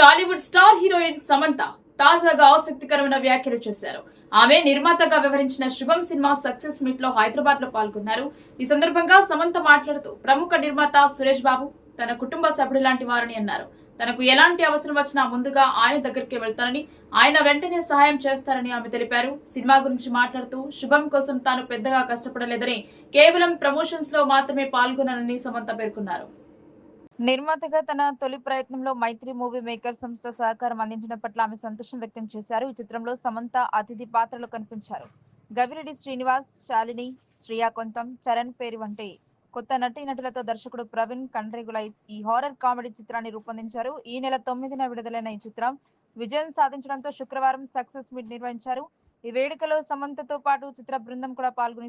Tollywood star heroine Samantha తాజాగా ఆసక్తికరమైన వ్యాఖ్యలు చేశారు. ఆమె నిర్మాతగా వ్యవహరించిన శుభం సినిమా సక్సెస్ మీట్లో హైదరాబాద్లో పాల్గొన్నారు. ఈ సందర్భంగా సమంత మాట్లాడుతూ ప్రముఖ నిర్మాత సురేష్ బాబు తన కుటుంబ సభ్యుడు లాంటి వారని అన్నారు. తనకు ఎలాంటి అవసరం వచ్చినా ముందుగా ఆయన దగ్గరికి వెళ్తానని ఆయన వెంటనే సహాయం చేస్తారని ఆమె తెలిపారు. సినిమా గురించి మాట్లాడుతూ శుభం కోసం తాను పెద్దగా కష్టపడలేదని కేవలం ప్రమోషన్స్లో మాత్రమే పాల్గొనాలని సమంత పేర్కొన్నారు. నిర్మాతగా తన తొలి ప్రయత్నంలో మైత్రి మూవీ మేకర్ సంస్థ సహకారం అందించిన పట్ల ఆమె సంతోషం వ్యక్తం చేశారు. ఈ చిత్రంలో సమంత అతిథి పాత్రలో కనిపించారు. గవిరెడ్డి శ్రీనివాస్ శాలిని శ్రియా కొంతం చరణ్ పేరు వంటి కొత్త నటీ నటులతో దర్శకుడు ప్రవీణ్ కండ్రేగుల ఈ హారర్ కామెడీ చిత్రాన్ని రూపొందించారు. ఈ నెల తొమ్మిదిన విడుదలైన ఈ చిత్రం విజయం సాధించడంతో శుక్రవారం సక్సెస్ మీట్ నిర్వహించారు. ఈ వేడుకలో సమంతతో పాటు చిత్ర బృందం కూడా పాల్గొని